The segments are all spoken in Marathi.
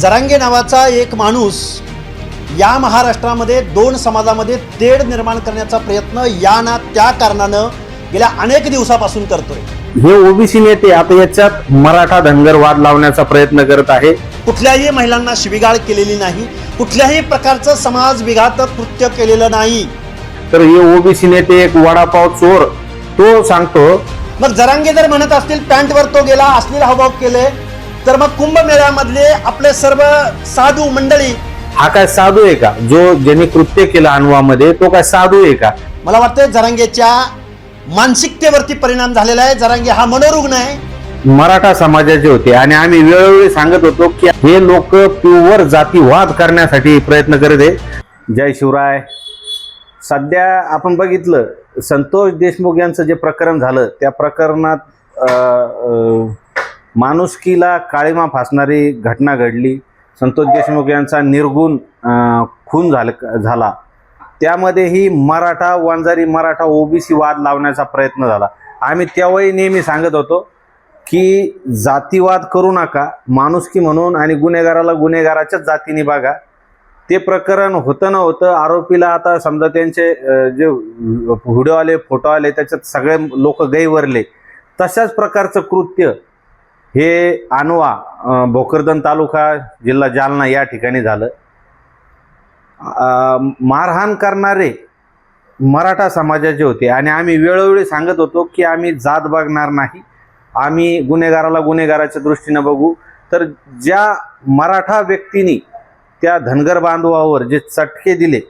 जरांगे नावाचा एक माणूस या महाराष्ट्रामध्ये दोन समाजामध्ये तेढ निर्माण करण्याचा प्रयत्न या ना त्या कारणानं गेल्या अनेक दिवसापासून करतोय. हे ओबीसी नेते आता याच्यात मराठा धनगर वाद लावण्याचा प्रयत्न करत आहे. कुठल्याही महिलांना शिबिगाळ केलेली नाही. कुठल्याही प्रकारचं समाज विघातक कृत्य केलेलं नाही. तर हे ओबीसी नेते एक वडापाव चोर तो सांगतो मग जरांगे जर म्हणत असतील पॅन्टवर तो गेला अश्लील हावभाव केले तर मग कुंभमेळ्यामधले आपले सर्व साधू मंडळी हा काय साधू आहे का? जो ज्यांनी कृत्य केलं अण्वामध्ये तो काय साधू आहे का? मला वाटतं जरांगेच्या मानसिकतेवरती परिणाम झालेला आहे. जरांगे हा मनोरुग्ण आहे. मराठा समाजाचे होते आणि आम्ही वेळोवेळी सांगत होतो की हे लोक प्युअर जातीवाद करण्यासाठी प्रयत्न करत आहे जय शिवराय. सध्या आपण बघितलं संतोष देशमुख यांचं जे प्रकरण झालं त्या प्रकरणात अं, अं, माणुसकीला काळीमा फासणारी घटना घडली. संतोष देशमुख यांचा निर्गुण खून झाल झाला. त्यामध्येही मराठा वंजारी मराठा ओबीसी वाद लावण्याचा प्रयत्न झाला. आम्ही तेव्हाही नेहमी सांगत होतो की जातीवाद करू नका माणुसकी म्हणून आणि गुन्हेगाराला गुन्हेगाराच्याच जातीने बघा. ते प्रकरण होतं न होतं आरोपीला आता समजा त्यांचे जे व्हिडिओ आले फोटो आले त्याच्यात सगळे लोक गैवरले. तशाच प्रकारचं कृत्य हे आणवा भोकरदन तालुका जिल्हा जालना या ठिकाणी झालं. मारहाण करणारे मराठा समाजाचे होते आणि आम्ही वेळोवेळी सांगत होतो की आम्ही जात बघणार नाही आम्ही गुन्हेगाराला गुन्हेगाराच्या दृष्टीनं बघू. तर ज्या मराठा व्यक्तींनी त्या धनगर बांधवावर जे चटके दिले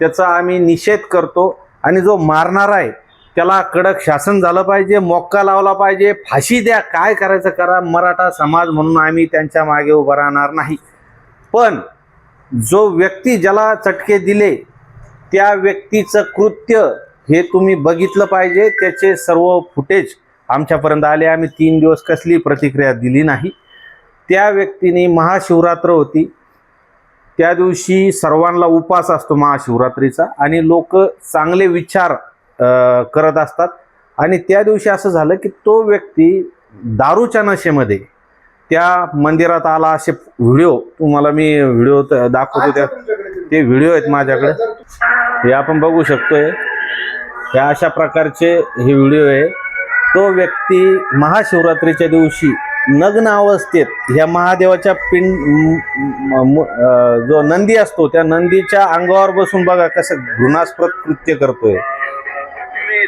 त्याचा आम्ही निषेध करतो आणि जो मारणारा आहे त्याला कडक शासन झालं पाहिजे मोक्का लावला पाहिजे. फाशी द्या काय करायचं करा. मराठा समाज म्हणून आम्ही त्यांच्या मागे उभं राहणार नाही. पण जो व्यक्ती ज्याला चटके दिले त्या व्यक्तीचं कृत्य हे तुम्ही बघितलं पाहिजे. त्याचे सर्व फुटेज आमच्यापर्यंत आले. आम्ही तीन दिवस कसली प्रतिक्रिया दिली नाही. त्या व्यक्तीने महाशिवरात्र होती. त्या दिवशी सर्वांना उपास असतो महाशिवरात्रीचा. आणि लोक चांगले विचार करत असतात. आणि त्या दिवशी असं झालं की तो व्यक्ती दारूच्या नशेमध्ये त्या मंदिरात आला असे व्हिडिओ तुम्हाला मी व्हिडिओ दाखवतो त्या ते व्हिडिओ आहेत माझ्याकडे. हे आपण बघू शकतोय. या अशा प्रकारचे हे व्हिडिओ आहे. तो व्यक्ती महाशिवरात्रीच्या दिवशी नग्न अवस्थेत ह्या महादेवाच्या पिंड म- जो नंदी असतो त्या नंदीच्या अंगावर बसून बघा कसं घृणास्पद कृत्य करतोय.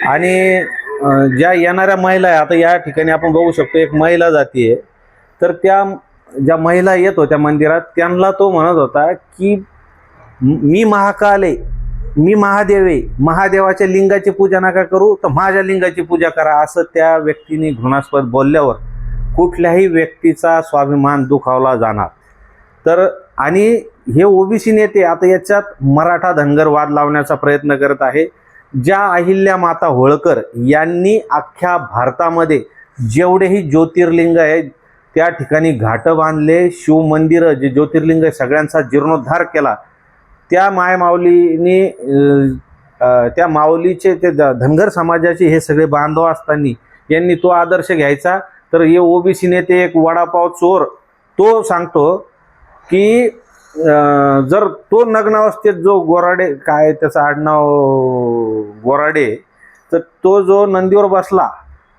आणि ज्या येणाऱ्या महिला आहे आता या ठिकाणी आपण बघू शकतो एक महिला जातीय तर त्या ज्या महिला येत होत्या मंदिरात त्यांना तो म्हणत होता की मी महाकाल आहे मी महादेवे महादेवाच्या लिंगाची पूजा नका करू तर माझ्या लिंगाची पूजा करा असं त्या व्यक्तीने घृणास्पद बोलल्यावर कुठल्याही व्यक्तीचा स्वाभिमान दुखावला जाणार. तर आणि हे ओबीसी नेते आता याच्यात मराठा धनगर वाद लावण्याचा प्रयत्न करत आहे. ज्या अहिल्या माता होळकर यांनी अख्ख्या भारतामध्ये जेवढेही ज्योतिर्लिंग आहेत त्या ठिकाणी घाटं बांधले शिवमंदिरं जे ज्योतिर्लिंग आहे सगळ्यांचा जीर्णोद्धार केला. त्या मायमाऊलीने त्या माऊलीचे ते धनगर समाजाचे हे सगळे बांधव असताना यांनी तो आदर्श घ्यायचा. तर हे ओबीसी नेते एक वडापाव चोर तो सांगतो की जर तो नग्न अवस्थेत जो गोराडे काय त्याचं आडनाव गोराडे तर तो जो नंदीवर बसला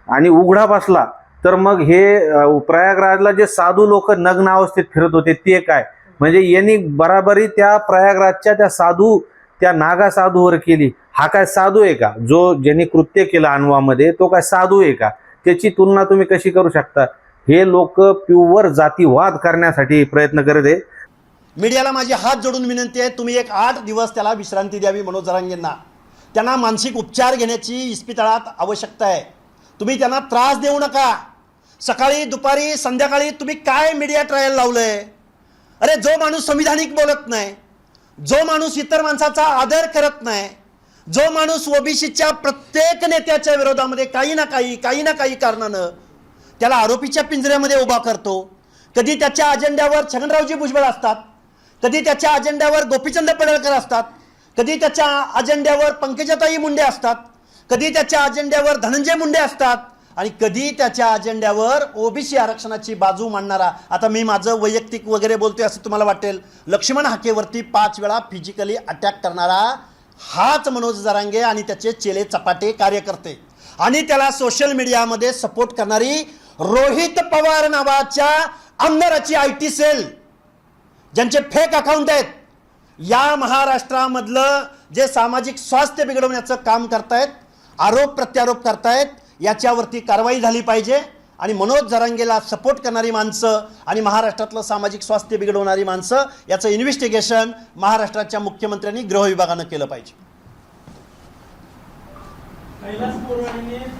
आणि उघडा बसला तर मग हे प्रयागराजला जे साधू लोक नग्न अवस्थेत फिरत होते ते काय? म्हणजे यांनी बराबरी त्या प्रयागराजच्या त्या साधू त्या नागा साधूवर केली. हा काय साधू आहे का? जो ज्यांनी कृत्य केलं अण्वामध्ये तो काय साधू आहे का? त्याची तुलना तुम्ही कशी करू शकता? हे लोक प्युअर जातीवाद करण्यासाठी प्रयत्न करत आहे मीडियाला माझी हात जोडून विनंती आहे तुम्ही एक आठ दिवस त्याला विश्रांती द्यावी मनोज जरांगेंना. त्यांना मानसिक उपचार घेण्याची इस्पितळात आवश्यकता आहे. तुम्ही त्यांना त्रास देऊ नका. सकाळी दुपारी संध्याकाळी तुम्ही काय मीडिया ट्रायल लावलंय? अरे जो माणूस संविधानिक बोलत नाही जो माणूस इतर माणसाचा आदर करत नाही जो माणूस ओबीसीच्या प्रत्येक नेत्याच्या विरोधामध्ये काही ना काही काही ना काही कारणानं त्याला आरोपीच्या पिंजऱ्यामध्ये उभा करतो. कधी त्याच्या अजेंड्यावर छगनरावजी भुजबळ असतात कधी त्याच्या अजेंड्यावर गोपीचंद पडळकर असतात कधी त्याच्या अजेंड्यावर पंकजाताई मुंडे असतात कधी त्याच्या अजेंड्यावर धनंजय मुंडे असतात आणि कधी त्याच्या अजेंड्यावर ओबीसी आरक्षणाची बाजू मांडणारा आता मी माझं वैयक्तिक वगैरे बोलतोय असं तुम्हाला वाटेल लक्ष्मण हाकेवरती पाच वेळा फिजिकली अटॅक करणारा हाच मनोज जरांगे आणि त्याचे चेले चपाटे कार्यकर्ते. आणि त्याला सोशल मीडियामध्ये सपोर्ट करणारी रोहित पवार नावाच्या आमदाराची आय टी सेल ज्यांचे फेक अकाउंट आहेत या महाराष्ट्रामधलं जे सामाजिक स्वास्थ्य बिघडवण्याचं काम करतायत आरोप प्रत्यारोप करतायत याच्यावरती कारवाई झाली पाहिजे. आणि मनोज जरांगेला सपोर्ट करणारी माणसं आणि महाराष्ट्रातलं सामाजिक स्वास्थ्य बिघडवणारी माणसं याचं इन्व्हेस्टिगेशन महाराष्ट्राच्या मुख्यमंत्र्यांनी गृह विभागानं केलं पाहिजे.